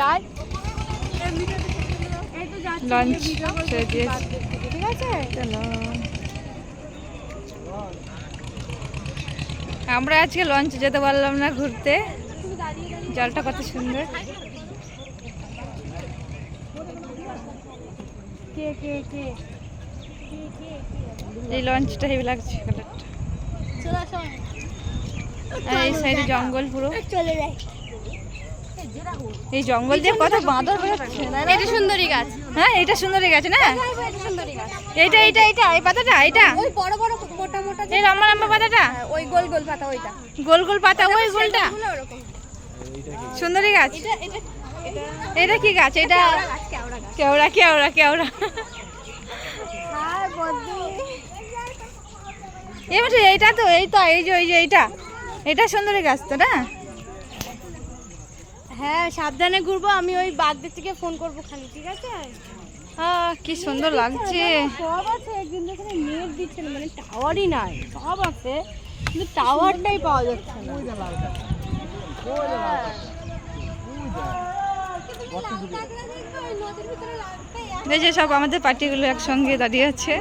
যায়। লঞ্চ ঠিক আছে? চলো আমরা আজকে লঞ্চে যেতে পারলাম না ঘুরতে। জলটা কত সুন্দর। কে কে কে? এই লঞ্চটা হেভি লাগছে কালারটা এই সাইডে জঙ্গল পুরো। চলে যাই। এই জঙ্গল দিয়ে কত বাঁদর এটা সুন্দরী গাছ। হ্যাঁ এটা সুন্দরী গাছ না? এটা সুন্দরী গাছ এইটা এইটা এইটা এই পাতাটা এইটা? ওই বড় বড় মোটা মোটা এই লম্বা লম্বা পাতাটা? হ্যাঁ, ওই গোল গোল পাতা ওইটা। গোল গোল পাতা ওই গোলটা? সুন্দরী গাছ? এটা এটা এটা। এটা কি গাছ? এটা কেওড়া কেওড়া কেওড়া এমনি এইটা তো এই তো এই যে এই যে এইটা। এটা সুন্দরী গাছ তো না? হ্যাঁ সাবধানে ঘুরবো আমি ওই বাগদের থেকে ফোন করব খালি ঠিক আছে? কি সুন্দর লাগছে। সব আছে কিন্তু এখানে নেট দিচ্ছে না মানে টাওয়ারই নাই সব আছে কিন্তু টাওয়ারটাই পাওয়া যাচ্ছে না। সব আমাদের পার্টিগুলো একসঙ্গে দাঁড়িয়ে আছে।